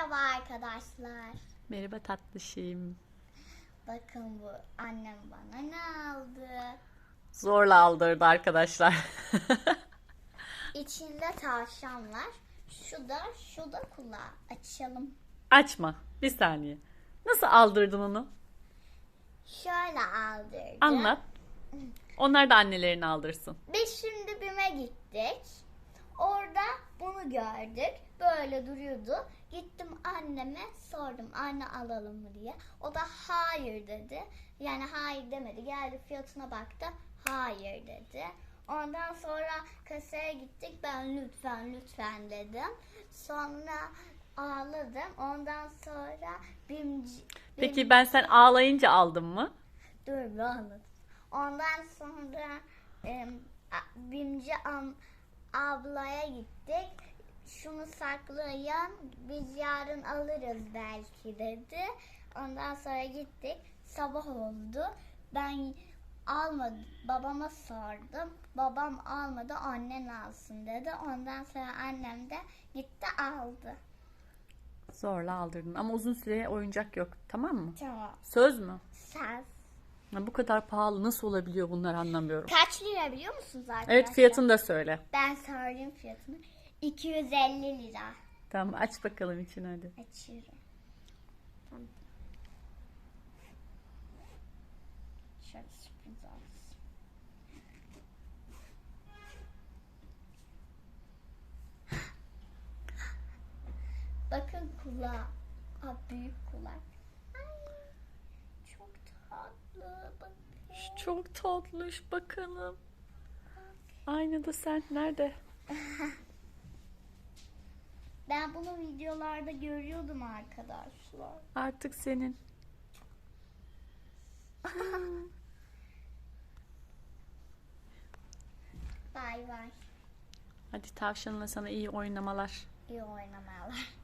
Merhaba arkadaşlar. Merhaba tatlışım. Bakın bu annem bana ne aldı? Zorla aldırdı arkadaşlar. İçinde tavşan var. Şu da şu da kulağı. Açalım. Açma. Bir saniye. Nasıl aldırdın onu? Şöyle aldırdım. Anlat. Onlar da annelerini aldırsın. Biz şimdi BİM'e gittik. Orada bunu gördük. Böyle duruyordu. Gittim anneme sordum anne alalım mı diye. O da hayır dedi. Yani hayır demedi. Geldi fiyatına baktı. Hayır dedi. Ondan sonra kasaya gittik. Ben lütfen lütfen dedim. Sonra ağladım. Ondan sonra BİMci... Peki ben sen ağlayınca aldım mı? Dur bir anlat. Ondan sonra e, Bimci am, ablaya gittik. Şunu saklayın biz yarın alırız belki dedi. Ondan sonra gittik. Sabah oldu. Ben almadım. Babama sordum. Babam almadı annen alsın dedi. Ondan sonra annem de gitti aldı. Zorla aldırdın. Ama uzun süre oyuncak yok. Tamam mı? Tamam. Söz mü? Sen Ya bu kadar pahalı nasıl olabiliyor bunlar anlamıyorum. kaç lira biliyor musunuz arkadaşlar? Evet fiyatını da söyle. Ben söyleyeyim fiyatını. 250 lira. Tamam aç bakalım için hadi. Açıyorum. Tamam. Şöyle sürpriz olsun. Bakın kulağı. Aa, büyük kulak. Ay, çok tatlı. Bakın. Çok tatlış bakalım. Aynada sen nerede? Ben bunu videolarda görüyordum arkadaşlar. Artık senin. Bay bay. Hadi tavşanla sana iyi oynamalar. İyi oynamalar.